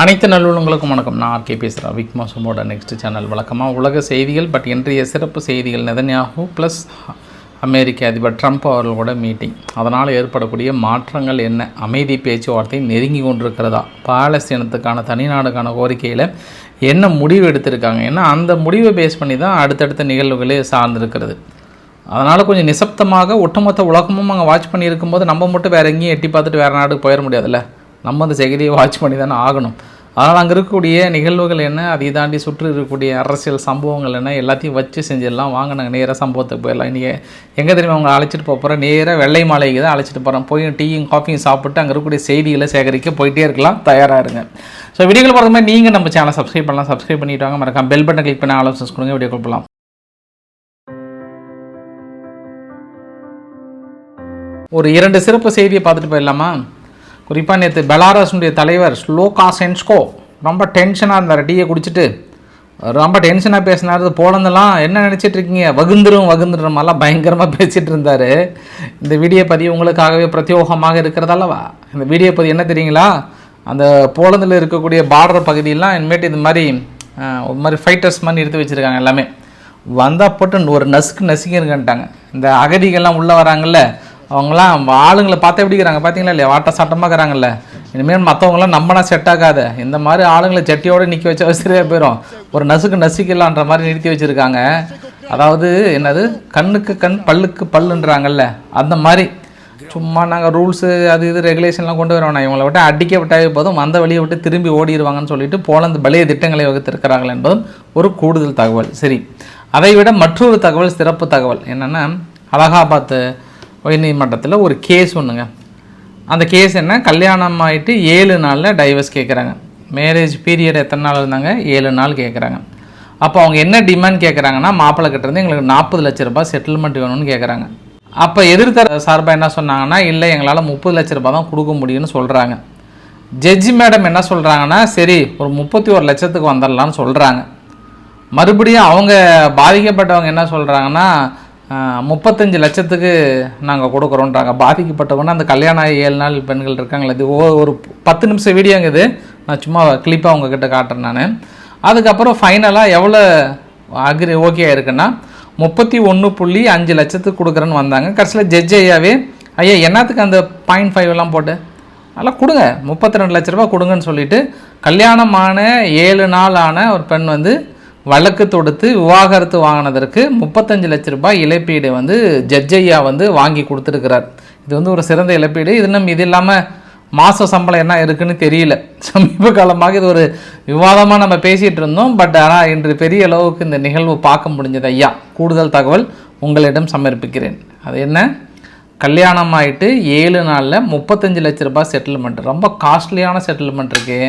அனைத்து நல்லுள்ளங்களுக்கும் வணக்கம். நான் ஆர்கே பேசுகிறேன் விக் சுமோட நெக்ஸ்ட் சேனல் வழக்கமாக உலக செய்திகள் பட் இன்றைய சிறப்பு செய்திகள் நெதன்யாகு ப்ளஸ் அமெரிக்க அதிபர் ட்ரம்ப் அவர்களோட மீட்டிங் அதனால் ஏற்படக்கூடிய மாற்றங்கள் என்ன? அமைதி பேச்சுவார்த்தை நெருங்கி கொண்டிருக்கிறதா? பாலஸ்தீனத்துக்கான தனிநாடுக்கான கோரிக்கையில் என்ன முடிவு எடுத்திருக்காங்க? ஏன்னா அந்த முடிவை பேஸ் பண்ணி தான் அடுத்தடுத்த நிகழ்வுகளே சார்ந்திருக்கிறது. அதனால் கொஞ்சம் நிசப்தமாக ஒட்டுமொத்த உலகமும் அங்கே வாட்ச் பண்ணியிருக்கும்போது நம்ம மட்டும் வேறு எங்கேயும் எட்டி பார்த்துட்டு வேறு நாடுக்கு போயிட முடியாதுல்ல? நம்ம அந்த செய்தியை வாட்ச் பண்ணி தானே ஆகணும். அதனால் அங்கே இருக்கக்கூடிய நிகழ்வுகள் என்ன அதை தாண்டி சுற்றி இருக்கக்கூடிய அரசியல் சம்பவங்கள் என்ன எல்லாத்தையும் வச்சு செஞ்சிடலாம். வாங்க நாங்கள் நேராக சம்பவத்துக்கு போயிடலாம். இன்றைக்கி எங்கே தெரியுமா அவங்க அழைச்சிட்டு போக போகிறோம் நேராக வெள்ளை மாலைக்கு தான் அழைச்சிட்டு போகிறோம் போய் டீயும் காஃபியும் சாப்பிட்டு அங்கே இருக்கக்கூடிய செய்திகளை சேகரிக்க போயிட்டே இருக்கலாம். தயாராக இருங்க. ஸோ வீடியோக்கள் பார்த்த மாதிரி நீங்கள் நம்ம சேனலை சப்ஸ்கிரைப் பண்ணலாம். சப்ஸ்கிரைப் பண்ணிட்டு வாங்க. மறக்காம பெல் பட்டன் கிளிக் பண்ணி ஆலோசனை கொடுங்க. வீடியோ போகலாம் ஒரு இரண்டு சிறப்பு செய்தியை பார்த்துட்டு போயிடலாமா? குறிப்பாக நேற்று பெலாரஸுடைய தலைவர் ஸ்லோகா சென்ஸ்கோ ரொம்ப டென்ஷனாக இருந்தார். டீயை குடிச்சிட்டு. ரொம்ப டென்ஷனாக பேசினார். போலந்தெல்லாம் என்ன நினச்சிட்டு இருக்கீங்க? வகுந்துரும் வகுந்துரும் மாதிரிலாம் பயங்கரமாக பேசிகிட்டு இருந்தார். இந்த வீடியோ பதிவு உங்களுக்காகவே பிரத்யோகமாக இருக்கிறதாலவா இந்த வீடியோ பதிவு என்ன தெரியுங்களா? அந்த போலந்தில் இருக்கக்கூடிய பார்டர் பகுதியெல்லாம் இனிமேட்டு இது மாதிரி ஒரு மாதிரி ஃபைட்டர்ஸ் மாதிரி எடுத்து வச்சுருக்காங்க எல்லாமே. வந்தால் போட்டு ஒரு நசுக்கு நசுக்கிருக்கன்ட்டாங்க இந்த அகதிகள்லாம் உள்ளே வராங்கல்ல அவங்களாம் ஆளுங்களை பார்த்தா எப்படி இருக்கிறாங்க பார்த்தீங்களா இல்லையா? வாட்ட சட்டமாக இருக்கிறாங்கல்ல. இனிமேல் மற்றவங்களாம் நம்மனா செட் ஆகாத. இந்த மாதிரி ஆளுங்களை செட்டியோடு நிற்க வச்சா சரியாக போயிடும் ஒரு நசுக்கு நசுக்கலான்ற மாதிரி நிறுத்தி வச்சுருக்காங்க. அதாவது என்னது? கண்ணுக்கு கண் பல்லுக்கு பல்லுன்றாங்கல்ல. அந்த மாதிரி. சும்மா நாங்கள் ரூல்ஸு அது இது ரெகுலேஷன்லாம் கொண்டு வரோம் இவங்களை விட்டு அடிக்க விட்டாவே போதும். அந்த வழியை விட்டு திரும்பி ஓடிடுவாங்கன்னு சொல்லிட்டு போலந்து பழைய திட்டங்களை வகுத்திருக்கிறார்கள் என்பதும் ஒரு கூடுதல் தகவல். சரி. அதை விட மற்றொரு தகவல் சிறப்பு தகவல் என்னென்னா அலகாபாத்து உயர்நீதிமன்றத்தில் ஒரு கேஸ் ஒன்றுங்க அந்த கேஸ் என்ன? கல்யாணம் ஆகிட்டு ஏழு நாளில் டைவர்ஸ் கேட்குறாங்க மேரேஜ் பீரியட் எத்தனை நாள் இருந்தாங்க? ஏழு நாள் கேட்குறாங்க அப்போ அவங்க என்ன டிமாண்ட் கேட்குறாங்கன்னா மாப்பிள்ளை எங்களுக்கு நாற்பது லட்ச ரூபாய் செட்டில்மெண்ட் வேணும்னு கேட்குறாங்க அப்போ எதிர்த்தர சார்பாக என்ன சொன்னாங்கன்னா இல்லை எங்களால் முப்பது லட்ச ரூபாய் தான் கொடுக்க முடியும்னு சொல்கிறாங்க ஜட்ஜி மேடம் என்ன சொல்கிறாங்கன்னா சரி ஒரு முப்பத்தி ஒரு லட்சத்துக்கு வந்துடலான்னு சொல்கிறாங்க மறுபடியும் அவங்க பாதிக்கப்பட்டவங்க என்ன சொல்கிறாங்கன்னா முப்பத்தஞ்சு லட்சத்துக்கு நாங்கள் கொடுக்குறோன்றாங்க. பாதிக்கப்பட்டவங்க அந்த கல்யாணம் ஆகி ஏழு நாள் பெண்கள் இருக்காங்களே இது ஒரு பத்து நிமிஷம் வீடியோங்க இது. நான் சும்மா கிளிப்பாக உங்ககிட்ட காட்டுறேன் நான். அதுக்கப்புறம் ஃபைனலாக எவ்வளோ அக்ரி ஓகே ஆயிருக்குன்னா முப்பத்தி ஒன்று புள்ளி அஞ்சு லட்சத்துக்கு கொடுக்குறேன்னு வந்தாங்க. கடைசியில் ஜட்ஜ் ஐயாவே ஐயா என்னத்துக்கு அந்த பாயிண்ட் ஃபைவ் எல்லாம் போட்டு? அதெல்லாம் கொடுங்க. முப்பத்தி ரெண்டு லட்ச ரூபா கொடுங்கன்னு சொல்லிட்டு கல்யாணமான ஏழு நாள் ஆன ஒரு பெண் வந்து வழக்கு தொடுத்து விவாகரத்து வாங்கினதற்கு முப்பத்தஞ்சு லட்ச ரூபாய் இழப்பீடு வந்து ஜட்ஜையா வந்து வாங்கி கொடுத்துருக்கிறார். இது வந்து ஒரு சிறந்த இழப்பீடு. இது நம்ம இது இல்லாமல் மாத சம்பளம் என்ன இருக்குன்னு தெரியல. சமீப காலமாக இது ஒரு விவாதமாக நம்ம பேசிகிட்டு இருந்தோம். பட் ஆனால் இன்று பெரிய அளவுக்கு இந்த நிகழ்வு பார்க்க முடிஞ்சது ஐயா. கூடுதல் தகவல் உங்களிடம் சமர்ப்பிக்கிறேன். அது என்ன? கல்யாணம் ஆயிட்டு ஏழு நாளில் முப்பத்தஞ்சு லட்ச ரூபாய் செட்டில்மெண்ட் ரொம்ப காஸ்ட்லியான செட்டில்மெண்ட் இருக்கு.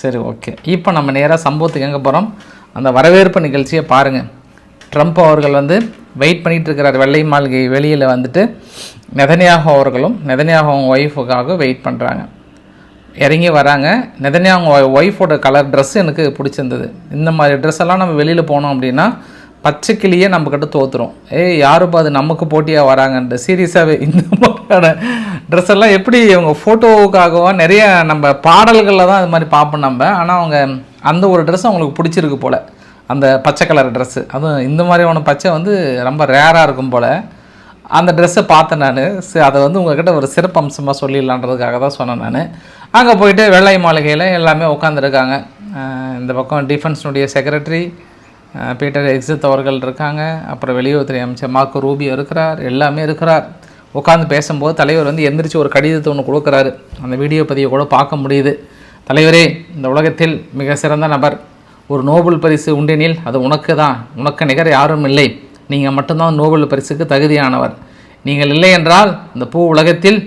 சரி ஓகே இப்போ நம்ம நேராக சம்பவத்துக்கு எங்கே போகிறோம் அந்த வரவேற்பு நிகழ்ச்சியை பாருங்கள் ட்ரம்ப் அவர்கள் வந்து வெயிட் பண்ணிகிட்டு இருக்கிறார். வெள்ளை மாளிகை வெளியில் வந்துட்டு நெதன்யாகு அவர்களும் நெதன்யாகு அவங்க ஒய்ஃபுக்காக வெயிட் பண்ணுறாங்க இறங்கி வராங்க. நெதன்யாகு ஒய்ஃபோட கலர் ட்ரெஸ் எனக்கு பிடிச்சிருந்தது. இந்த மாதிரி ட்ரெஸ் எல்லாம் நம்ம வெளியில் போனோம் அப்படின்னா பச்சை கிளியே நம்மக்கிட்ட தோற்றுரும் ஏய் யாருப்பா அது? நமக்கு போட்டியாக வராங்கன்ட்டு. சீரியஸாகவே இந்த மாதிரியான ட்ரெஸ் எல்லாம் எப்படி அவங்க ஃபோட்டோவுக்காகவோ நிறைய நம்ம பாடல்களில் தான் அது மாதிரி பார்ப்போம் நம்ம. ஆனால் அவங்க அந்த ஒரு ட்ரெஸ் அவங்களுக்கு பிடிச்சிருக்கு போல். அந்த பச்சை கலர் ட்ரெஸ்ஸு அதுவும் இந்த மாதிரியான பச்சை வந்து ரொம்ப ரேராக இருக்கும் போல். அந்த ட்ரெஸ்ஸை பார்த்தேன் நான். அதை வந்து உங்ககிட்ட ஒரு சிறப்பு அம்சமாக சொல்லிடலான்றதுக்காக தான் சொன்னேன் நான். அங்கே போயிட்டு வெள்ளை மாளிகையில் எல்லாமே உட்காந்துருக்காங்க இந்த பக்கம் டிஃபென்ஸினுடைய செக்ரட்டரி பீட்டர் எக்ஸித் அவர்கள் இருக்காங்க. அப்புறம் வெளியுறவுத்துறை அமைச்சர் மாக்கு ரூபி இருக்கிறார். எல்லாமே இருக்கிறார். உட்காந்து பேசும்போது தலைவர் வந்து எந்திரிச்சு ஒரு கடிதத்தை ஒன்று கொடுக்குறாரு. அந்த வீடியோ பதிவை கூட பார்க்க முடியுது. தலைவரே இந்த உலகத்தில் மிக சிறந்த நபர். ஒரு நோபல் பரிசு உண்டெனில் அது உனக்கு தான் உனக்கு நிகர் யாரும் இல்லை. நீங்கள் மட்டும்தான் நோபல் பரிசுக்கு தகுதியானவர். நீங்கள் இல்லை என்றால் இந்த பூ உலகத்தில்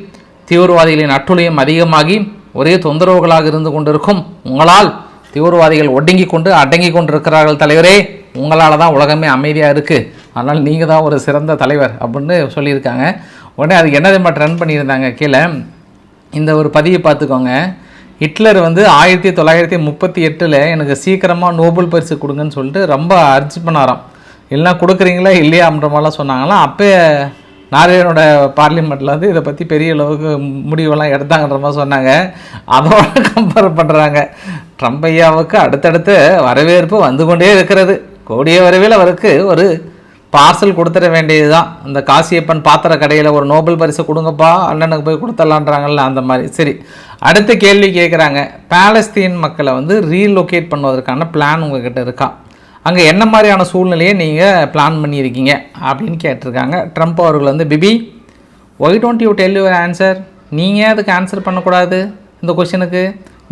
தீவிரவாதிகளின் அட்டுழியம் அதிகமாகி ஒரே தொந்தரவுகளாக இருந்து கொண்டிருக்கும். உங்களால் தீவிரவாதிகள் ஒடுங்கி கொண்டு அடங்கி கொண்டிருக்கிறார்கள் தலைவரே. உங்களால் தான் உலகமே அமைதியாக இருக்குது அதனால் நீங்கள் தான் ஒரு சிறந்த தலைவர் அப்படின்னு சொல்லியிருக்காங்க. உடனே அதுக்கு என்ன தெரியுமா ரன் பண்ணியிருந்தாங்க? கீழே இந்த ஒரு பதிவை பார்த்துக்கோங்க. ஹிட்லர் வந்து ஆயிரத்தி தொள்ளாயிரத்தி முப்பத்தி எட்டில் எனக்கு சீக்கிரமாக நோபல் பரிசு கொடுங்கன்னு சொல்லிட்டு ரொம்ப அர்ஜி பண்ணாராம். எல்லாம் கொடுக்குறீங்களா இல்லையா அப்படின்ற மாதிரிலாம் சொன்னாங்களாம். அப்போ நார்வேனோட பார்லிமெண்ட்டில் வந்து இதை பற்றி பெரிய அளவுக்கு முடிவெல்லாம் எடுத்தாங்கன்ற மாதிரி சொன்னாங்க. அதோட கம்பேர் பண்ணுறாங்க ட்ரம்ப் ஐயாவுக்கு அடுத்தடுத்து வரவேற்பு வந்து கொண்டே இருக்கிறது. கோடிய வரவில் அவருக்கு ஒரு பார்சல் கொடுத்துட வேண்டியது தான் இந்த காசியப்பன் பாத்திர கடையில் ஒரு நோபல் பரிசு கொடுங்கப்பா அண்ணனுக்கு போய் கொடுத்துடலான்றாங்கல்ல அந்த மாதிரி. சரி அடுத்த கேள்வி கேட்குறாங்க பாலஸ்தீன் மக்களை வந்து ரீலொகேட் பண்ணுவதற்கான பிளான் உங்ககிட்ட இருக்கா? அங்கே என்ன மாதிரியான சூழ்நிலையை நீங்கள் பிளான் பண்ணியிருக்கீங்க? அப்படின்னு கேட்டிருக்காங்க. ட்ரம்ப் அவர்கள் வந்து BP why don't you tell your answer நீங்கள் அதுக்கு ஆன்சர் பண்ணக்கூடாது இந்த கொஷனுக்கு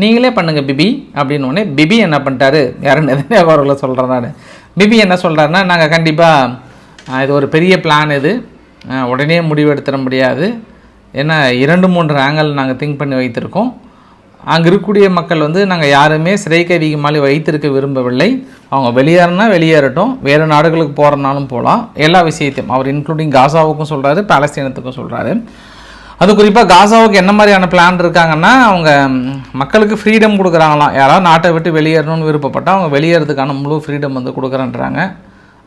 நீங்களே பண்ணுங்கள் பிபி அப்படின்னு உடனே பிபி என்ன பண்ணிட்டாரு? யாரும் எதனே அவர்களை சொல்கிறேன் நான். பிபி என்ன சொல்கிறாருன்னா நாங்கள் கண்டிப்பாக இது ஒரு பெரிய பிளான் இது. உடனே முடிவெடுத்துட முடியாது ஏன்னா இரண்டு மூன்று ஆங்கிள் நாங்கள் திங்க் பண்ணி வைத்திருக்கோம். அங்கே இருக்கக்கூடிய மக்கள் வந்து நாங்கள் யாருமே சிறை கைதிக்கு மாதிரி வைத்திருக்க விரும்பவில்லை. அவங்க வெளியேறினா வெளியேறட்டும். வேறு நாடுகளுக்கு போகிறனாலும் போகலாம் எல்லா விஷயத்தையும். அவர் இன்க்ளூடிங் காசாவுக்கும் சொல்கிறாரு பாலஸ்தீனத்துக்கும் சொல்கிறாரு அது குறிப்பாக காசாவுக்கு என்ன மாதிரியான பிளான் இருக்காங்கன்னா அவங்க மக்களுக்கு ஃப்ரீடம் கொடுக்குறாங்களாம். யாராவது நாட்டை விட்டு வெளியேறணும்னு விருப்பப்பட்டால் அவங்க வெளியேறதுக்கான முழு ஃப்ரீடம் வந்து கொடுக்குறேன்றாங்க.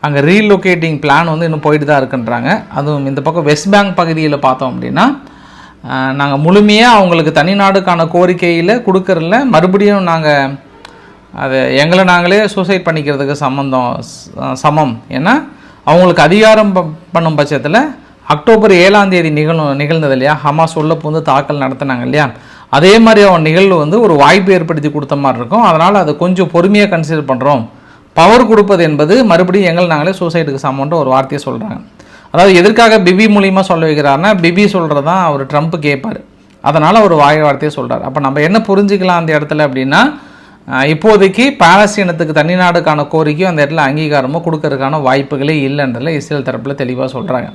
அங்கே ரீலொகேட்டிங் பிளான் வந்து இன்னும் போயிட்டு தான் இருக்குன்றாங்க. அதுவும் இந்த பக்கம் வெஸ்ட் பேங்க் பகுதியில் பார்த்தோம் அப்படின்னா நாங்கள் முழுமையாக அவங்களுக்கு தனிநாடுக்கான கோரிக்கையில் கொடுக்கறதில்ல மறுபடியும் நாங்கள் அது எங்களை நாங்களே சூசைட் பண்ணிக்கிறதுக்கு சம்மந்தம் சமம். ஏன்னா அவங்களுக்கு அதிகாரம் ப- பண்ணும் பட்சத்தில் அக்டோபர் ஏழாம் தேதி நிகழும் நிகழ்ந்தது இல்லையா? ஹமாஸ் உள்ள வந்து தாக்கல் நடத்தினாங்க இல்லையா? அதே மாதிரி அவன் நிகழ்வு வந்து ஒரு வாய்ப்பு ஏற்படுத்தி கொடுத்த மாதிரி இருக்கும். அதனால் அதை கொஞ்சம் பொறுமையாக கன்சிடர் பண்ணுறோம் பவர் கொடுப்பது என்பது மறுபடியும் எங்கள் நாங்களே சூசைடுக்கு சமன்ற ஒரு வார்த்தையை சொல்கிறாங்க அதாவது எதற்காக பிபி மூலியமாக சொல்ல வைக்கிறாருன்னா பிபி சொல்கிறது தான் அவர் ட்ரம்ப் கேட்பார். அதனால் ஒரு வாய் வார்த்தையை சொல்கிறார் அப்போ நம்ம என்ன புரிஞ்சுக்கலாம் அந்த இடத்துல அப்படின்னா இப்போதைக்கு பாலஸ்தீனத்துக்கு தனிநாடுக்கான கோரிக்கையும் அந்த இடத்துல அங்கீகாரமும் கொடுக்கறதுக்கான வாய்ப்புகளே இல்லைன்றதில் இஸ்ரேல் தரப்பில் தெளிவாக சொல்கிறாங்க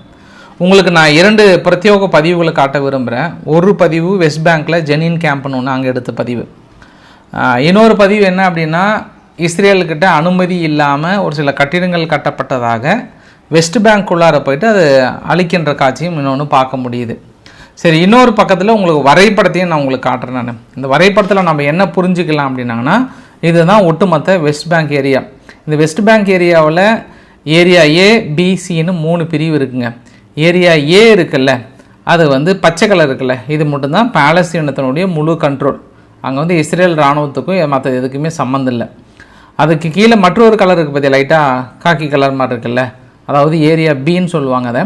உங்களுக்கு நான் இரண்டு பிரத்யேக பதிவுகளை காட்ட விரும்புகிறேன் ஒரு பதிவு வெஸ்ட் பேங்க்கில் ஜெனின் கேம்ப்னு ஒன்று அங்கே எடுத்த பதிவு. இன்னொரு பதிவு என்ன அப்படின்னா இஸ்ரேலுக்கிட்ட அனுமதி இல்லாமல் ஒரு சில கட்டிடங்கள் கட்டப்பட்டதாக வெஸ்ட் பேங்க் உள்ளார போயிட்டு அது அழிக்கின்ற காட்சியும் இன்னொன்று பார்க்க முடியுது. சரி இன்னொரு பக்கத்தில் உங்களுக்கு வரைபடத்தையும் நான் உங்களுக்கு காட்டுறேன் நான். இந்த வரைபடத்தில் நம்ம என்ன புரிஞ்சுக்கலாம் அப்படின்னாங்கன்னா இதுதான் ஒட்டுமொத்த வெஸ்ட் பேங்க் ஏரியா. இந்த வெஸ்ட் பேங்க் ஏரியாவில் ஏரியா ஏ பிசின்னு மூணு பிரிவு இருக்குங்க. ஏரியா ஏ இருக்குல்ல அது வந்து பச்சை கலர் இருக்குல்ல இது மட்டும்தான் பாலஸ்தீனத்தினுடைய முழு கண்ட்ரோல் அங்கே வந்து இஸ்ரேல் இராணுவத்துக்கும் மற்ற எதுக்குமே சம்மந்தம் இல்லை. அதுக்கு கீழே மற்றொரு கலர் இருக்குது பற்றி லைட்டாக காக்கி கலர் மாதிரி இருக்குல்ல? அதாவது ஏரியா பின்னு சொல்லுவாங்க அதை.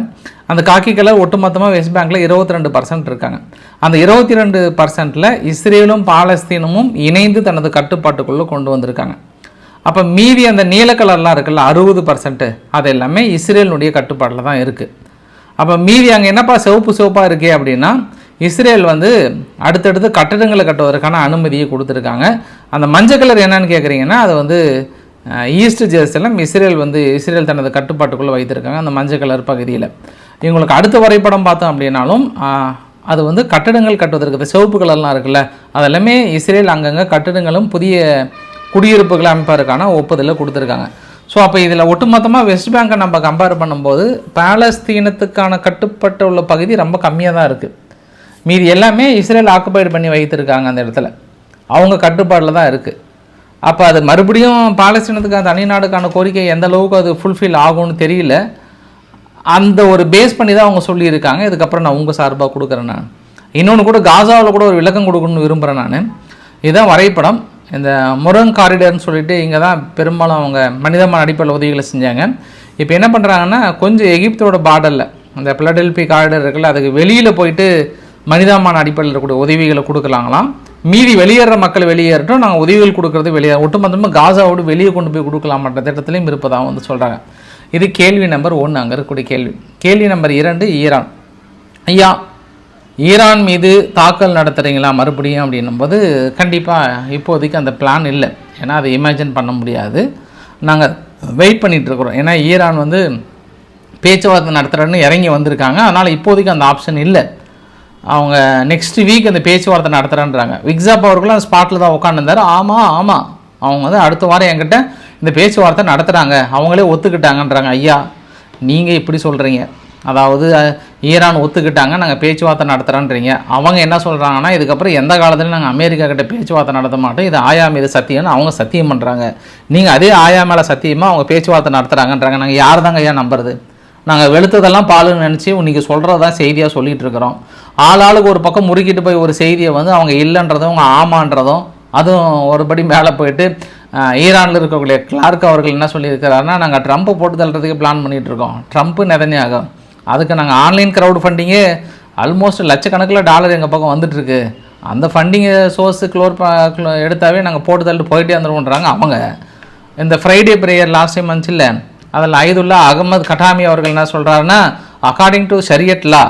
அந்த காக்கி கலர் ஒட்டுமொத்தமாக வெஸ்ட் பேங்கில் இருபத்தி ரெண்டு பர்சன்ட் இருக்காங்க. அந்த இருபத்தி ரெண்டு பர்சன்ட்டில் இஸ்ரேலும் பாலஸ்தீனமும் இணைந்து தனது கட்டுப்பாட்டுக்குள்ளே கொண்டு வந்திருக்காங்க. அப்போ மீதி அந்த நீல கலர்லாம் இருக்குல்ல அறுபது பர்சன்ட்டு அது எல்லாமே இஸ்ரேலினுடைய கட்டுப்பாட்டில் தான் இருக்குது அப்போ மீதி அங்கே என்னப்பா சிவப்பு சிவப்பாக இருக்கே அப்படின்னா இஸ்ரேல் வந்து அடுத்தடுத்து கட்டடங்களை கட்டுவதற்கான அனுமதியை கொடுத்துருக்காங்க. அந்த மஞ்சள் கலர் என்னன்னு கேட்குறீங்கன்னா அது வந்து ஈஸ்ட் ஜெருசலம் இஸ்ரேல் வந்து இஸ்ரேல் தனது கட்டுப்பாட்டுக்குள்ளே வைத்திருக்காங்க அந்த மஞ்சள் கலர் பகுதியில். இவங்களுக்கு அடுத்த வரைபடம் பார்த்தோம் அப்படின்னாலும் அது வந்து கட்டடங்கள் கட்டுவதற்கு இந்த சிவப்பு கலர்லாம் இருக்குல்ல அதெல்லாமே இஸ்ரேல் அங்கங்கே கட்டடங்களும் புதிய குடியிருப்புகளை அமைப்பதற்கான ஒப்புதலை கொடுத்துருக்காங்க. ஸோ அப்போ இதில் ஒட்டுமொத்தமாக வெஸ்ட் பேங்கை நம்ம கம்பேர் பண்ணும்போது பாலஸ்தீனத்துக்கான கட்டுப்பட்டு உள்ள பகுதி ரொம்ப கம்மியாக தான் இருக்குது மீதி எல்லாமே இஸ்ரேல் ஆக்குபைடு பண்ணி வைத்திருக்காங்க அந்த இடத்துல. அவங்க கட்டுப்பாடில் தான் இருக்குது அப்போ அது மறுபடியும் பாலஸ்தீனத்துக்கு தனி நாடுக்கான கோரிக்கை எந்த அளவுக்கு அது ஃபுல்ஃபில் ஆகும்னு தெரியல. அந்த ஒரு பேஸ் பண்ணி தான் அவங்க சொல்லியிருக்காங்க. இதுக்கப்புறம் நான் உங்கள் சார்பாக கொடுக்குறேன் நான். இன்னொன்று கூட காசாவில் கூட ஒரு விளக்கம் கொடுக்கணும்னு விரும்புகிறேன் நான். இதுதான் வரைபடம். இந்த முரங் காரிடர்னு சொல்லிட்டு இங்கே தான் பெரும்பாலும் அவங்க மனிதமான அடிப்படையில் உதவிகளை செஞ்சாங்க. இப்போ என்ன பண்ணுறாங்கன்னா கொஞ்சம் எகிப்தோட பார்டரில் அந்த பிளடெல்பி காரிடர் இருக்குல்ல அதுக்கு வெளியில் போயிட்டு மனிதாமான அடிப்படையில் இருக்கக்கூடிய உதவிகளை கொடுக்கலாங்களாம். மீதி வெளியேற மக்கள் வெளியேறட்டும் நாங்கள் உதவிகள் கொடுக்கறது வெளியே ஒட்டுமொத்தமாக காசாவோடு வெளியே கொண்டு போய் கொடுக்கலாமன்ற திட்டத்திலையும் இருப்பதாக வந்து சொல்கிறாங்க இது கேள்வி நம்பர் ஒன்று அங்கே இருக்கக்கூடிய கேள்வி. கேள்வி நம்பர் இரண்டு ஈரான். ஐயா ஈரான் மீது தாக்கல் நடத்துகிறீங்களா மறுபடியும் அப்படின்னும்போது கண்டிப்பாக இப்போதைக்கு அந்த பிளான் இல்லை. ஏன்னா அதை இமேஜின் பண்ண முடியாது. நாங்கள் வெயிட் பண்ணிகிட்ருக்குறோம் ஏன்னா ஈரான் வந்து பேச்சுவார்த்தை நடத்துகிறேன்னு இறங்கி வந்திருக்காங்க. அதனால் இப்போதைக்கு அந்த ஆப்ஷன் இல்லை. அவங்க நெக்ஸ்ட் வீக் அந்த பேச்சுவார்த்தை நடத்துகிறேன்றாங்க விக்ஸாப் அவர்களும் அந்த ஸ்பாட்டில் தான் உட்காந்துருந்தாரு ஆமாம் ஆமாம் அவங்க வந்து அடுத்த வாரம் என்கிட்ட இந்த பேச்சுவார்த்தை நடத்துகிறாங்க அவங்களே ஒத்துக்கிட்டாங்கன்றாங்க. ஐயா நீங்கள் இப்படி சொல்கிறீங்க அதாவது ஈரான் ஒத்துக்கிட்டாங்க நாங்கள் பேச்சுவார்த்தை நடத்துகிறோன்றீங்க அவங்க என்ன சொல்கிறாங்கன்னா இதுக்கப்புறம் எந்த காலத்துலையும் நாங்கள் அமெரிக்கா கிட்ட பேச்சுவார்த்தை நடத்த மாட்டோம். இது ஆயா மீது சத்தியம்னு அவங்க சத்தியம் பண்ணுறாங்க நீங்கள் அதே ஆயா மேலே சத்தியமாக அவங்க பேச்சுவார்த்தை நடத்துகிறாங்கன்றாங்க நாங்கள் யார் தாங்க ஐயா நம்புறது? நாங்கள் வெளுத்ததெல்லாம் பாலுன்னு நினச்சி இன்னைக்கு சொல்கிறது தான் செய்தியாக சொல்லிகிட்டு இருக்கிறோம். ஆள் ஆளுக்கு ஒரு பக்கம் முறுக்கிட்டு போய் ஒரு செய்தியை வந்து அவங்க இல்லைன்றதும் அவங்க ஆமான்றதும் அதுவும் ஒருபடி மேலே போயிட்டு ஈரானில் இருக்கக்கூடிய கிளார்க் அவர்கள் என்ன சொல்லியிருக்கிறாருன்னா நாங்கள் ட்ரம்ப்பை போட்டு தள்ளுறதுக்கு பிளான் பண்ணிகிட்டு இருக்கோம். ட்ரம்ப்பு நெதன்யாகும் அதுக்கு நாங்கள் ஆன்லைன் க்ரௌட் ஃபண்டிங்கே ஆல்மோஸ்ட் லட்சக்கணக்கில் டாலர் எங்கள் பக்கம் வந்துட்டுருக்கு அந்த ஃபண்டிங்கை சோர்ஸு க்ளோர் எடுத்தாவே நாங்கள் போட்டு தள்ளிட்டு போயிட்டே வந்துடுவோன்றாங்க அவங்க. இந்த ஃப்ரைடே ப்ரேயர் லாஸ்ட் டைம் வந்துச்சு இல்லை. அதில் ஐதுல்லா அகமது கட்டாமி அவர்கள் என்ன சொல்கிறாருன்னா according to Shariat law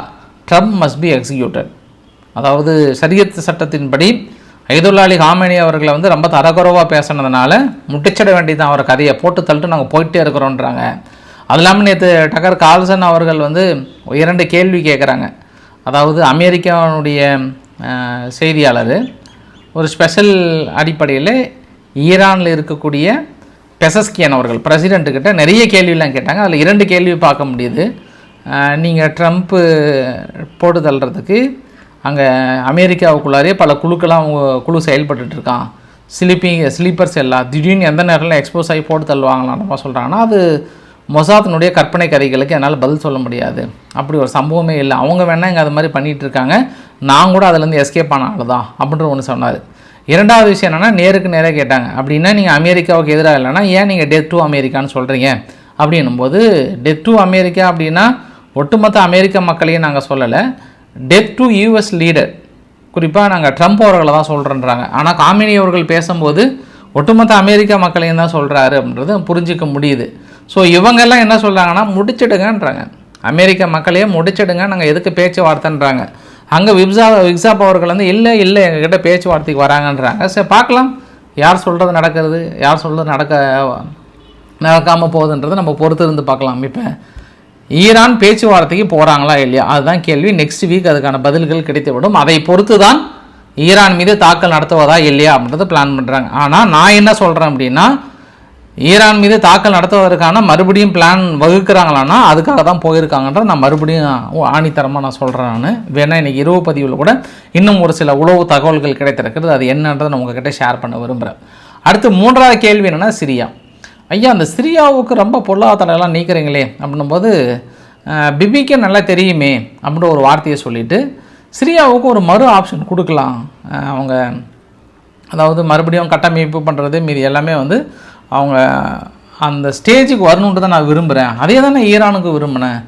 Trump must be executed அதாவது சரியத் சட்டத்தின்படி ஐதுல்லா அலி ஹாமேனி அவர்களை வந்து ரொம்ப தரக்குறவாக பேசுனதுனால முட்டிச்சிட வேண்டியதான் அவர் கதையை போட்டு தள்ளிட்டு நாங்கள் போயிட்டே இருக்கிறோன்றாங்க. அது இல்லாமல் நேற்று டக்கர் கால்சன் அவர்கள் வந்து இரண்டு கேள்வி கேட்குறாங்க அதாவது அமெரிக்காவுடைய செய்தியாளர் ஒரு ஸ்பெஷல் அடிப்படையில் ஈரானில் இருக்கக்கூடிய பெசஸ்கியன் அவர்கள் பிரசிடெண்ட்டுக்கிட்ட நிறைய கேள்விலாம் கேட்டாங்க. அதில் இரண்டு கேள்வி பார்க்க முடியுது. நீங்கள் ட்ரம்ப்பு போட்டு தள்ளுறதுக்கு அங்கே அமெரிக்காவுக்குள்ளாரே பல குழுக்கெல்லாம் அவங்க குழு செயல்பட்டுருக்கான் இருக்கான். ஸ்லீப்பிங் ஸ்லீப்பர்ஸ் எல்லாம் திடீர்னு எந்த நேரத்தில் எக்ஸ்போஸ் ஆகி போட்டு தள்ளுவாங்களான்னு சொல்கிறாங்கன்னா அது மொசாத்தினுடைய கற்பனை கதைகளுக்கு என்னால் பதில் சொல்ல முடியாது. அப்படி ஒரு சம்பவமே இல்லை. அவங்க வேணால் இங்கே அது மாதிரி பண்ணிகிட்டு இருக்காங்க. நான் கூட அதுலேருந்து எஸ்கேப் ஆன ஆள் தான் அப்படின்ற ஒன்று சொன்னார். இரண்டாவது விஷயம் என்னென்னா நேருக்கு நேராக கேட்டாங்க. அப்படின்னா நீங்கள் அமெரிக்காவுக்கு எதிராக இல்லைன்னா ஏன் நீங்கள் டெத் டு அமெரிக்கான்னு சொல்கிறீங்க அப்படின்னும்போது டெத் டு அமெரிக்கா அப்படின்னா ஒட்டுமொத்த அமெரிக்க மக்களையும் நாங்கள் சொல்லலை. டெத் டு யூஎஸ் லீடர் குறிப்பாக நாங்கள் ட்ரம்ப் அவர்களை தான் சொல்கிறேன்றாங்க ஆனால் காமினி அவர்கள் பேசும்போது ஒட்டுமொத்த அமெரிக்க மக்களையும் தான் சொல்கிறாரு அப்படின்றது புரிஞ்சிக்க முடியுது. ஸோ இவங்கெல்லாம் என்ன சொல்கிறாங்கன்னா முடிச்சிடுங்கன்றாங்க. அமெரிக்க மக்களையே முடிச்சிடுங்க நாங்கள் எதுக்கு பேச்சுவார்த்தைன்றாங்க. அங்கே விப்சா விக்ஸாப் அவர்கள் வந்து இல்லை இல்லை எங்ககிட்ட பேச்சுவார்த்தைக்கு வராங்கன்றாங்க. சரி பார்க்கலாம். யார் சொல்கிறது நடக்கிறது? யார் சொல்கிறது நடக்க நடக்காமல் போகுதுன்றதை நம்ம பொறுத்து இருந்து பார்க்கலாம். இப்போ ஈரான் பேச்சுவார்த்தைக்கு போகிறாங்களா இல்லையா? அதுதான் கேள்வி. நெக்ஸ்ட் வீக் அதுக்கான பதில்கள் கிடைத்துவிடும். அதை பொறுத்து தான் ஈரான் மீது தாக்கல் நடத்துவதா இல்லையா அப்படின்றத பிளான் பண்ணுறாங்க ஆனால் நான் என்ன சொல்கிறேன் அப்படின்னா ஈரான் மீது தாக்கல் நடத்துவதற்கான மறுபடியும் பிளான் வகுக்கிறாங்களான்னா அதுக்காக தான் போயிருக்காங்கன்ற நான் மறுபடியும் ஆணித்தரமாக நான் சொல்கிறேன் நான். வேணா இன்றைக்கி இரவு பதிவில் கூட இன்னும் ஒரு சில உளவு தகவல்கள் கிடைத்திருக்கிறது. அது என்னன்றதை நான் உங்ககிட்ட ஷேர் பண்ண விரும்புகிறேன் அடுத்து மூன்றாவது கேள்வி என்னென்னா சிரியா. ஐயா அந்த சிரியாவுக்கு ரொம்ப பொருளாதாரம் நீக்கிறீங்களே அப்படின்னும்போது பிபிக்கு நல்லா தெரியுமே அப்படின்ற ஒரு வார்த்தையை சொல்லிவிட்டு சிரியாவுக்கு ஒரு மறு ஆப்ஷன் கொடுக்கலாம். அவங்க அதாவது மறுபடியும் கட்டமைப்பு பண்ணுறது மீதி எல்லாமே வந்து அவங்க அந்த ஸ்டேஜுக்கு வரணுன்ட்டு தான் நான் விரும்புகிறேன் அதே தான் நான் ஈரானுக்கு விரும்பினேன்.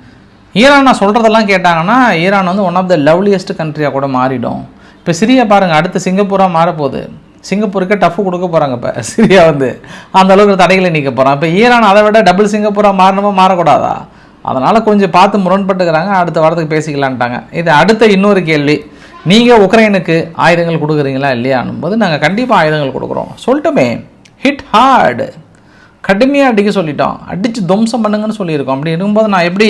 ஈரான் நான் சொல்கிறதெல்லாம் கேட்டாங்கன்னா ஈரான் வந்து ஒன் ஆஃப் த லவ்லியஸ்ட் கண்ட்ரியாக கூட மாறிடும். இப்போ சிரியா பாருங்கள் அடுத்து சிங்கப்பூராக மாறப்போகுது. சிங்கப்பூருக்கே டஃப் கொடுக்க போகிறாங்க இப்போ. சிரியா வந்து அந்த அளவுக்கு தடைகளை நீக்க போகிறான் இப்போ ஈரான் அதை விட டபுள் சிங்கப்பூராக மாறணுமா மாறக்கூடாதா? அதனால் கொஞ்சம் பார்த்து முரண்பட்டுக்கிறாங்க. அடுத்த வாரத்துக்கு பேசிக்கலான்ட்டாங்க. இது அடுத்த இன்னொரு கேள்வி. நீங்கள் உக்ரைனுக்கு ஆயுதங்கள் கொடுக்குறீங்களா இல்லையானும் போது நாங்கள் கண்டிப்பாக ஆயுதங்கள் கொடுக்குறோம். சொல்லட்டுமே. ஹிட் ஹார்டு கடுமையாக அடிக்க சொல்லிட்டோம் அடித்து துவம்சம் பண்ணுங்கன்னு சொல்லியிருக்கோம். அப்படி இருக்கும்போது நான் எப்படி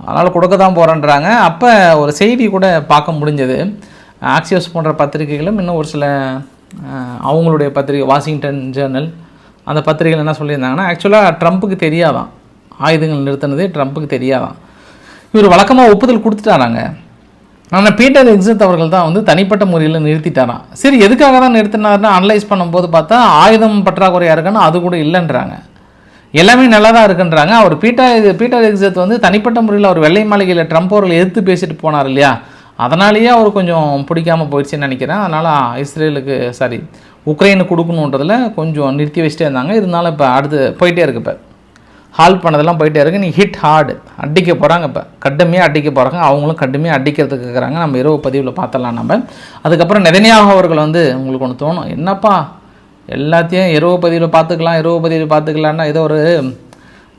அதனால் கொடுக்க தான் போகிறேன்றாங்க அப்போ ஒரு செய்தி கூட பார்க்க முடிஞ்சது. ஆக்சியஸ் போன்ற பத்திரிகைகளும் இன்னும் ஒரு சில அவங்களுடைய பத்திரிகை வாஷிங்டன் ஜேர்னல் அந்த பத்திரிகைகள் என்ன சொல்லியிருந்தாங்கன்னா ஆக்சுவலாக ட்ரம்ப்புக்கு தெரியாதான். ஆயுதங்கள் நிறுத்தினதே ட்ரம்ப்புக்கு தெரியாதான். இவர் வழக்கமாக ஒப்புதல் கொடுத்துட்டாராங்க. ஆனால் பீட்டர் எக்ஸத் அவர்கள் தான் வந்து தனிப்பட்ட முறையில் நிறுத்திட்டாராம் சரி எதுக்காக தான் நிறுத்தினார்னு அனலைஸ் பண்ணும்போது பார்த்தா ஆயுதம் பற்றாக்குறையாக இருக்குன்னு அது கூட இல்லைன்றாங்க. எல்லாமே நல்லா தான் இருக்குன்றாங்க. அவர் பீட்டர் பீட்டர் எக்ஸத் வந்து தனிப்பட்ட முறையில் அவர் வெள்ளை மாளிகையில் ட்ரம்ப் அவர்கள் எதிர்த்து பேசிட்டு போனார் இல்லையா? அதனாலேயே அவர் கொஞ்சம் பிடிக்காம போயிடுச்சுன்னு நினைக்கிறேன். அதனால் இஸ்ரேலுக்கு சாரி உக்ரைனுக்கு கொடுக்கணுன்றதில் கொஞ்சம் நிறுத்தி வச்சுட்டே இருந்தாங்க. இருந்தாலும் இப்போ அடுத்து போயிட்டே இருக்கு இப்போ. ஹால் பண்ணதெல்லாம் போயிட்டே இருக்கு. நீ ஹிட் ஹார்டு அடிக்க போகிறாங்க இப்போ. கடுமையாக அடிக்க போகிறாங்க அவங்களும் கடுமையாக அடிக்கிறதுக்கு இருக்கிறாங்க. நம்ம இரவு பதிவில் பார்த்தலாம் நம்ம. அதுக்கப்புறம் நெதனியாக அவர்கள் வந்து உங்களுக்கு ஒன்று தோணும். என்னப்பா? எல்லாத்தையும் இரவு பதிவில் பார்த்துக்கலாம் இரவு பதிவில் பார்த்துக்கலான்னா ஏதோ ஒரு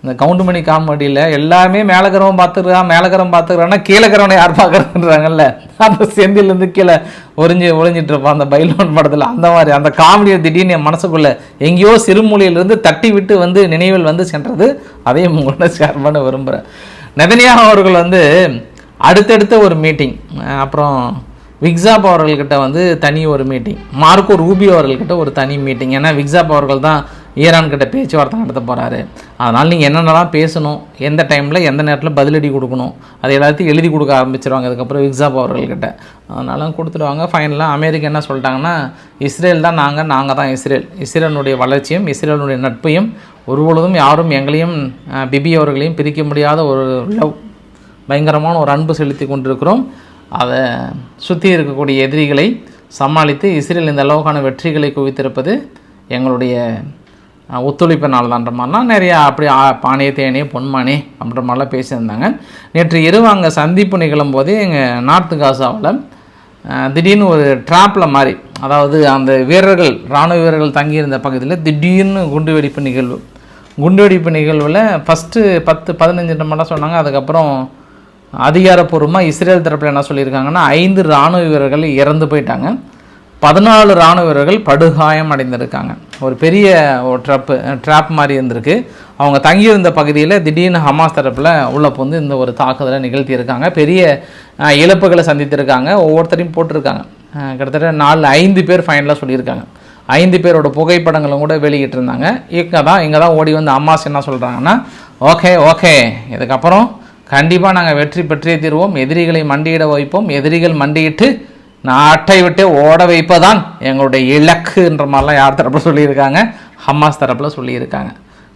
இந்த கவுண்டுமணி காமெடியில் எல்லாமே மேலக்கரவன் பார்த்துக்கிறான் மேலகரம் பார்த்துக்கிறான்னா கீழகரவனை யார் பார்க்குறதுன்றாங்கல்ல? அந்த செந்திலேருந்து கீழே ஒளிஞ்சு ஒளிஞ்சிட்டு இருப்பான் அந்த பைலோன் படத்தில். அந்த மாதிரி அந்த காமெடியை திடீர்னு என் மனசுக்குள்ளே எங்கேயோ சிறுமொழியிலிருந்து தட்டி விட்டு வந்து நினைவில் வந்து சென்றது. அதையும் உங்களோட ஷேர் பண்ண விரும்புகிறேன் நெதனியாக அவர்கள் வந்து அடுத்தடுத்த ஒரு மீட்டிங் அப்புறம் விக்ஸாப் அவர்கள்கிட்ட வந்து தனி ஒரு மீட்டிங் மார்க்கோ ரூபி அவர்கள்கிட்ட ஒரு தனி மீட்டிங் ஏன்னா விக்ஸாப் அவர்கள் தான் ஈரான் கிட்ட பேச்சுவார்த்தை நடத்த போகிறாரு அதனால் நீங்கள் என்னென்னலாம் பேசணும் எந்த டைமில் எந்த நேரத்தில் பதிலடி கொடுக்கணும் அது எல்லாத்தையும் எழுதி கொடுக்க ஆரம்பிச்சிருவாங்க. அதுக்கப்புறம் விக்ஸாப் அவர்கள்கிட்ட அதனால கொடுத்துடுவாங்க. ஃபைனலாக அமெரிக்கா என்ன சொல்லிட்டாங்கன்னா இஸ்ரேல் தான் நாங்கள் நாங்கள் தான் இஸ்ரேல். இஸ்ரேலுடைய வளர்ச்சியும் இஸ்ரேலுடைய நட்பையும் ஒருபொழுதும் யாரும் எங்களையும் பிபி அவர்களையும் பிரிக்க முடியாத ஒரு லவ் பயங்கரமான ஒரு அன்பு செலுத்தி கொண்டிருக்கிறோம். அதை சுற்றி இருக்கக்கூடிய எதிரிகளை சமாளித்து இஸ்ரேல் இந்த அளவுக்கான வெற்றிகளை குவித்திருப்பது எங்களுடைய ஒத்துழைப்பினால் தான்ற மாதிரிலாம் நிறையா அப்படி பானே தேனே பொன்மானே அப்படின்ற மாதிரிலாம் பேசியிருந்தாங்க. நேற்று இரவு அங்கே சந்திப்பு நிகழும் போதே எங்கள் நார்த்து காசாவில் திடீர்னு ஒரு ட்ராப்பில் மாதிரி அதாவது அந்த வீரர்கள் இராணுவ வீரர்கள் தங்கியிருந்த பகுதியில் திடீர்னு குண்டுவெடிப்பு நிகழ்வு. குண்டுவெடிப்பு நிகழ்வில் ஃபஸ்ட்டு பத்து பதினஞ்சு நிமிடம் சொன்னாங்க. அதுக்கப்புறம் அதிகாரப்பூர்வமாக இஸ்ரேல் தரப்பில் என்ன சொல்லியிருக்காங்கன்னா ஐந்து இராணுவ வீரர்கள் இறந்து போயிட்டாங்க. பதினாலு இராணுவ வீரர்கள் படுகாயம் அடைந்திருக்காங்க. ஒரு பெரிய ஒரு ட்ரப்பு ட்ராப் மாதிரி இருந்திருக்கு. அவங்க தங்கியிருந்த பகுதியில் திடீர்னு ஹமாஸ் தரப்பில் உள்ள வந்து இந்த ஒரு தாக்குதலை நிகழ்த்தியிருக்காங்க. பெரிய இழப்புகளை சந்தித்திருக்காங்க. ஒவ்வொருத்தரையும் போட்டிருக்காங்க. கிட்டத்தட்ட நாலு ஐந்து பேர் ஃபைனலாக சொல்லியிருக்காங்க. ஐந்து பேரோட புகைப்படங்களும் கூட வெளியிட்டிருந்தாங்க. இங்கே தான் இங்கே தான் ஓடி வந்து அம்மாஸ் என்ன சொல்கிறாங்கன்னா ஓகே ஓகே இதுக்கப்புறம் கண்டிப்பாக நாங்கள் வெற்றி பெற்றே தீர்வோம். எதிரிகளை மண்டியிட வைப்போம். எதிரிகள் மண்டியிட்டு நாட்டை விட்டு ஓட வைப்பதான் எங்களுடைய இலக்குன்ற மாதிரிலாம் யார் தரப்பில் சொல்லியிருக்காங்க? ஹமாஸ் தரப்பில் சொல்லியிருக்காங்க.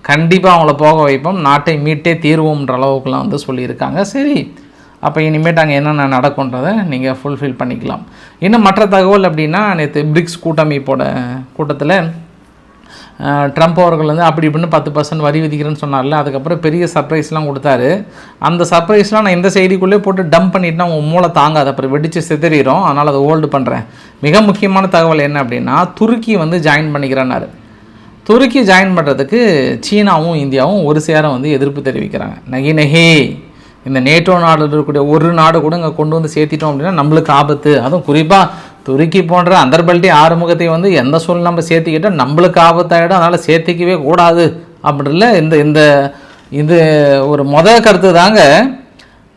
கண்டிப்பாக அவங்கள போக வைப்போம். நாட்டை மீட்டே தீர்வோம்ன்ற அளவுக்குலாம் வந்து சொல்லியிருக்காங்க. சரி அப்போ இனிமேட்டு அங்கே என்னென்ன நடக்குன்றதை நீங்கள் ஃபுல்ஃபில் பண்ணிக்கலாம். இன்னும் மற்ற தகவல் அப்படின்னா நேற்று பிரிக்ஸ் கூட்டமைப்போட கூட்டத்தில் ட்ரம்ப் அவர்கள் வந்து அப்படி இப்படின்னு பத்து பர்சன்ட் வரி விதிக்கிறேன்னு சொன்னார்ல அதுக்கப்புறம் பெரிய சர்ப்ரைஸ்லாம் கொடுத்தாரு. அந்த சர்ப்ரைஸ்லாம் நான் இந்த செய்திக்குள்ளே போட்டு டம்ப் பண்ணிட்டுனா உங்கள் மூளை தாங்காது. அப்புறம் வெடித்து சிதறிடும் அதனால் அதை ஹோல்டு பண்ணுறேன் மிக முக்கியமான தகவல் என்ன அப்படின்னா துருக்கி வந்து ஜாயின் பண்ணிக்கிறேன்னாரு. துருக்கி ஜாயின் பண்ணுறதுக்கு சீனாவும் இந்தியாவும் ஒரு சேர வந்து எதிர்ப்பு தெரிவிக்கிறாங்க. நகி நகி இந்த நேட்டோ நாடு இருக்கக்கூடிய ஒரு நாடு கூட இங்கே கொண்டு வந்து சேர்த்திட்டோம் அப்படின்னா நம்மளுக்கு ஆபத்து. அதுவும் குறிப்பாக துருக்கி போன்ற அந்தர்பல்ட்டி ஆறுமுகத்தை வந்து எந்த சூழ்நிலை நம்ம சேர்த்திக்கிட்டால் நம்மளுக்கு ஆபத்தாயிடும் அதனால் சேர்த்திக்கவே கூடாது அப்படின்ல இந்த இந்த இது ஒரு முத கருத்து தாங்க.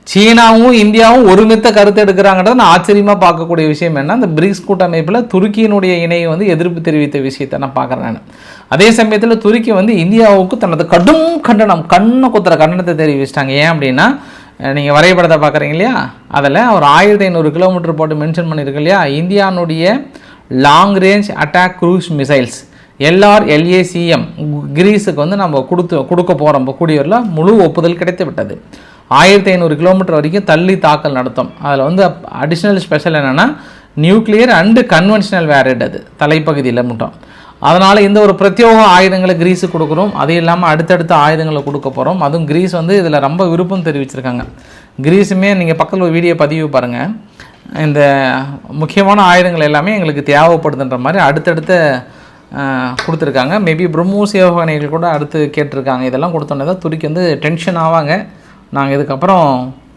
சீனாவும் இந்தியாவும் ஒருமித்த கருத்து எடுக்கிறாங்கன்றது நான் ஆச்சரியமாக பார்க்கக்கூடிய விஷயம் என்ன? அந்த பிரிக்ஸ் கூட்டமைப்பில் துருக்கியினுடைய இணையை வந்து எதிர்ப்பு தெரிவித்த விஷயத்தை நான் பார்க்குறேன் நான். அதே சமயத்தில் துருக்கி வந்து இந்தியாவுக்கு தனது கடும் கண்டனம் கண்ணை குத்துற கண்டனத்தை தெரிவிச்சிட்டாங்க. ஏன் அப்படின்னா நீங்கள் வரைபடத்தை பார்க்குறீங்க இல்லையா? அதில் ஒரு ஆயிரத்தி ஐநூறு கிலோமீட்டர் போட்டு மென்ஷன் பண்ணியிருக்கு இல்லையா? இந்தியானுடைய long range attack cruise missiles LR LACM கிரீஸுக்கு வந்து நம்ம கொடுத்து கொடுக்க போகிறோம் கூடியவரில் முழு ஒப்புதல் கிடைத்து விட்டது ஆயிரத்தி ஐநூறு கிலோமீட்டர் வரைக்கும் தள்ளி தாக்கல் நடத்தும். அதில் வந்து அடிஷ்னல் ஸ்பெஷல் என்னென்னா நியூக்ளியர் அண்டு கன்வென்ஷனல் வேரட் அது. தலைப்பகுதியில் மட்டும். அதனால் இந்த ஒரு பிரத்யோக ஆயுதங்களை கிரீஸுக்கு கொடுக்குறோம். அது இல்லாமல் அடுத்தடுத்த ஆயுதங்களை கொடுக்க போகிறோம் அதுவும் கிரீஸ் வந்து இதில் ரொம்ப விருப்பம் தெரிவிச்சிருக்காங்க. கிரீஸுமே நீங்கள் பக்கத்தில் ஒரு வீடியோ பதிவு பாருங்கள் இந்த முக்கியமான ஆயுதங்கள் எல்லாமே எங்களுக்கு தேவைப்படுதுன்ற மாதிரி அடுத்தடுத்த கொடுத்துருக்காங்க. மேபி பிரம்மூஸ் ஏவுகணைகள் கூட அடுத்து கேட்டிருக்காங்க. இதெல்லாம் கொடுத்தோன்னே தான் துருக்கி வந்து டென்ஷன் ஆவாங்க. நாங்கள் இதுக்கப்புறம்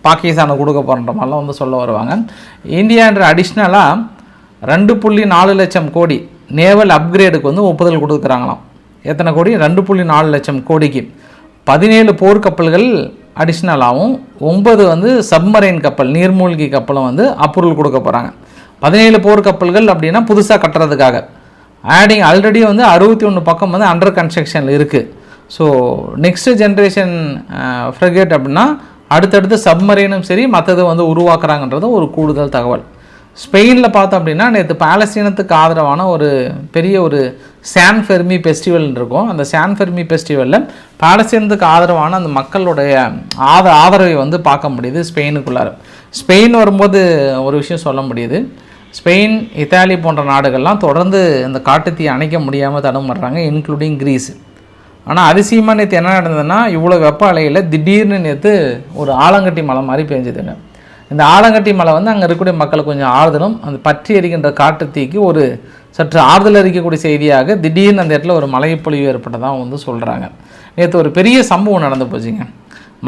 பாகிஸ்தானை கொடுக்க போகிறன்ற மாதிரிலாம் வந்து சொல்ல வருவாங்க. இந்தியான்ற அடிஷ்னலாக ரெண்டு புள்ளி நாலு லட்சம் கோடி நேவல் அப்கிரேடுக்கு வந்து ஒப்புதல் கொடுக்குறாங்களாம். எத்தனை கோடி? ரெண்டு புள்ளி நாலு லட்சம் கோடிக்கு. பதினேழு போர்க்கப்பல்கள் அடிஷ்னலாகவும் ஒன்பது வந்து சப்மரைன் கப்பல் நீர்மூழ்கி கப்பலும் வந்து அப்ரூவல் கொடுக்க போகிறாங்க பதினேழு போர்க்கப்பல்கள் அப்படின்னா புதுசாக கட்டுறதுக்காக. ஆடிங் ஆல்ரெடி வந்து அறுபத்தி ஒன்று பக்கம் வந்து அண்டர் கன்ஸ்ட்ரக்ஷனில் இருக்குது ஸோ நெக்ஸ்ட் ஜென்ரேஷன் ஃப்ரிகேட் அப்படின்னா அடுத்தடுத்து சப்மரீனும் சரி மற்றது வந்து உருவாக்குறாங்கன்றது ஒரு கூடுதல் தகவல். ஸ்பெயினில் பார்த்தோம் அப்படின்னா நேற்று பாலஸ்தீனத்துக்கு ஆதரவான ஒரு பெரிய ஒரு சான் ஃபெர்மி ஃபெஸ்டிவல் இருக்கும். அந்த சான் ஃபெர்மி ஃபெஸ்டிவலில் பாலஸ்தீனத்துக்கு ஆதரவான அந்த மக்களுடைய ஆத ஆதரவை வந்து பார்க்க முடியுது ஸ்பெயினுக்குள்ளார. ஸ்பெயின் வரும்போது ஒரு விஷயம் சொல்ல முடியுது. ஸ்பெயின் இத்தாலி போன்ற நாடுகள்லாம் தொடர்ந்து இந்த காட்டுத்தீ அணைக்க முடியாமல் தடுமாறுறாங்க இன்க்ளூடிங் கிரீஸ் ஆனால் அதிசயமாக நேற்று என்ன நடந்ததுன்னா இவ்வளோ வெப்ப அலையில் திடீர்னு நேற்று ஒரு ஆலங்கட்டி மலை மாதிரி பெஞ்சதுங்க. இந்த ஆலங்கட்டி மலை வந்து அங்கே இருக்கக்கூடிய மக்களுக்கு கொஞ்சம் ஆறுதலும் அந்த பற்றி எரிக்கின்ற காட்டுத்தீக்கு ஒரு சற்று ஆறுதல் அறிக்கக்கூடிய செய்தியாக திடீர்னு அந்த இடத்துல ஒரு மலைப்பொழிவு ஏற்பட்டதாக வந்து சொல்கிறாங்க நேற்று ஒரு பெரிய சம்பவம் நடந்து போச்சுங்க.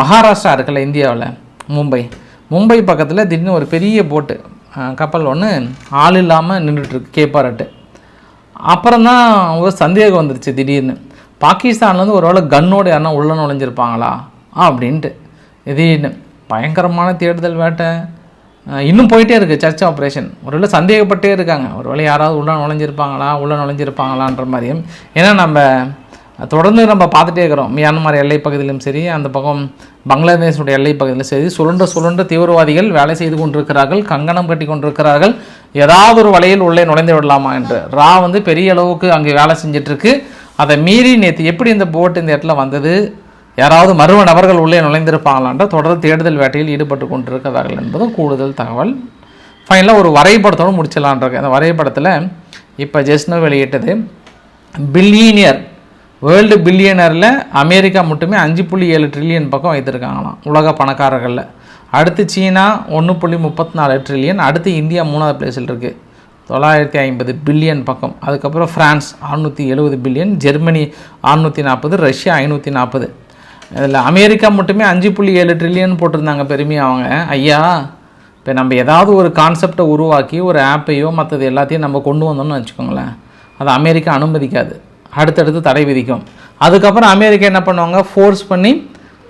மகாராஷ்டிரா இருக்குல்ல இந்தியாவில் மும்பை. மும்பை பக்கத்தில் திடீர்னு ஒரு பெரிய போட்டு கப்பல் ஒன்று ஆள் இல்லாமல் நின்றுட்டுருக்கு கேப்பாரட்டு அப்புறம் தான் ஒரு சந்தேகம் வந்துருச்சு திடீர்னு. பாகிஸ்தான்லேருந்து ஒரு வேளை கன்னோடு யாருன்னா உள்ள நுழைஞ்சிருப்பாங்களா? அப்படின்ட்டு. திடீர்னு. பயங்கரமான தேடுதல் வேட்டை. இன்னும் போயிட்டே இருக்குது சர்ச் ஆப்ரேஷன். ஒருவேளை சந்தேகப்பட்டே இருக்காங்க. ஒரு வேளை யாராவது உள்ளே நுழைஞ்சிருப்பாங்களா உள்ளே நுழைஞ்சிருப்பாங்களான்ற மாதிரியும். ஏன்னா நம்ம தொடர்ந்து நம்ம பார்த்துட்டே இருக்கிறோம். மியான்மர் எல்லை பகுதியிலும் சரி அந்த பக்கம் பங்களாதேஷுடைய எல்லை பகுதியிலும் சரி சுழன்ற சுழன்ற தீவிரவாதிகள் வேலை செய்து கொண்டிருக்கிறார்கள் கங்கணம் கட்டி கொண்டிருக்கிறார்கள். ஏதாவது ஒரு வலையில் உள்ளே நுழைந்து விடலாமா என்று. ரா வந்து பெரிய அளவுக்கு அங்கே வேலை செஞ்சிட்ருக்கு அதை மீறி நேற்று எப்படி இந்த போட் இந்த இடத்துல வந்தது? யாராவது மர்ம நபர்கள் உள்ளே நுழைந்திருப்பாங்களான்ற தொடர் தேடுதல் வேட்டையில் ஈடுபட்டு கொண்டிருக்கிறார்கள் என்பதும் கூடுதல் தகவல். ஃபைனலாக ஒரு வரைபடத்தோடு முடிச்சிடலான்ருக்கு அந்த வரைபடத்தில் இப்போ ஜெஸ்னோ வெளியிட்டது பில்லியனியர் வேர்ல்டு பில்லியனரில் அமெரிக்கா மட்டுமே அஞ்சு புள்ளி ஏழு ட்ரில்லியன் பக்கம் வைத்திருக்காங்களாம் உலக பணக்காரர்களில். அடுத்து சீனா ஒன்று புள்ளி முப்பத்தி நாலு ட்ரில்லியன் அடுத்து இந்தியா மூணாவது பிளேஸில் இருக்குது தொள்ளாயிரத்தி ஐம்பது பில்லியன் பக்கம். அதுக்கப்புறம் ஃப்ரான்ஸ் அறுநூற்றி எழுபது பில்லியன் ஜெர்மனி அறுநூற்றி நாற்பது ரஷ்யா ஐநூற்றி நாற்பது. இதில் அமெரிக்கா மட்டுமே அஞ்சு புள்ளி ஏழு ட்ரில்லியன் போட்டிருந்தாங்க பெருமையாக அவங்க. ஐயா இப்போ நம்ம ஏதாவது ஒரு கான்செப்டை உருவாக்கி ஒரு ஆப்பையோ மற்றது எல்லாத்தையும் நம்ம கொண்டு வந்தோம்னு வச்சுக்கோங்களேன். அது அமெரிக்கா அனுமதிக்காது. அடுத்தடுத்து தடை விதிக்கும். அதுக்கப்புறம் அமெரிக்கா என்ன பண்ணுவாங்க? ஃபோர்ஸ் பண்ணி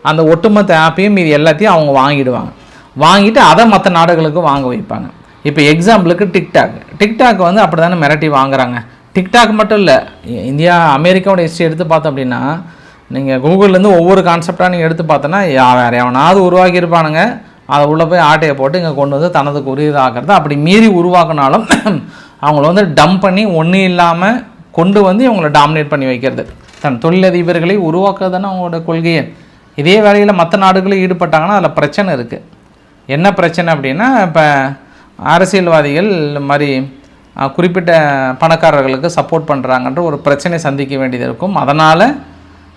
அந்த ஒட்டுமொத்த ஆப்பையும் இது எல்லாத்தையும் அவங்க வாங்கிடுவாங்க. வாங்கிட்டு அதை மற்ற நாடுகளுக்கு வாங்க வைப்பாங்க. இப்போ எக்ஸாம்பிளுக்கு டிக்டாக் டிக்டாக் வந்து அப்படி தானே மிரட்டி வாங்குறாங்க. டிக்டாக் மட்டும் இல்லை இந்தியா அமெரிக்காவோட ஹிஸ்ட்ரி எடுத்து பார்த்தோம் அப்படின்னா நீங்கள் கூகுள்லேருந்து ஒவ்வொரு கான்செப்டாக நீங்கள் எடுத்து பார்த்தோன்னா வேறு எவனாவது உருவாக்கியிருப்பானுங்க. அதை உள்ளே போய் ஆட்டையை போட்டு இங்கே கொண்டு வந்து தனதுக்கு உரியதாகிறது அப்படி மீறி உருவாக்குனாலும் அவங்கள வந்து டம்ப் பண்ணி ஒன்றும் இல்லாமல் கொண்டு வந்து இவங்களை டாமினேட் பண்ணி வைக்கிறது. தன் தொழிலதிபர்களை உருவாக்குறதுன்னு அவங்களோட கொள்கையே. இதே வேலையில் மற்ற நாடுகளும் ஈடுபட்டாங்கன்னா அதில் பிரச்சனை இருக்குது என்ன பிரச்சனை அப்படின்னா இப்போ அரசியல்வாதிகள் இந்த மாதிரி குறிப்பிட்ட பணக்காரர்களுக்கு சப்போர்ட் பண்ணுறாங்கன்ற ஒரு பிரச்சனை சந்திக்க வேண்டியது இருக்கும். அதனால்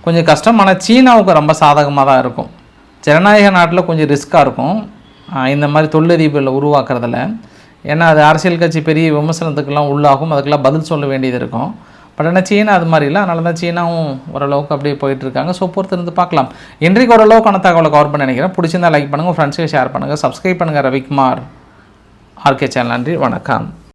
கொஞ்சம் கஷ்டம். ஆனால் சீனாவுக்கு ரொம்ப சாதகமாக தான் இருக்கும். ஜனநாயக நாட்டில் கொஞ்சம் ரிஸ்க்காக இருக்கும். இந்த மாதிரி தொழிலதிபர்களை உருவாக்குறதில். ஏன்னா அது அரசியல் கட்சி பெரிய விமர்சனத்துக்கெல்லாம் உள்ளாகும். அதுக்கெல்லாம் பதில் சொல்ல வேண்டியது இருக்கும். பட் ஆனால் சீனா அது மாதிரி இல்லை. அதனால தான் சீனாவும் ஓரளவுக்கு அப்படியே போயிட்டுருக்காங்க ஸோ பொறுத்து இருந்து பார்க்கலாம். இன்றைக்கு ஓரளவுக்கான தகவலை கவர் பண்ண நினைக்கிறேன். பிடிச்சிருந்தா லைக் பண்ணுங்கள் ஃப்ரெண்ட்ஸுக்கு ஷேர் பண்ணுங்கள் சப்ஸ்கிரைப் பண்ணுங்கள் ரவிக்குமார் ஆர்கே சேனல் நன்றி. வணக்கம்.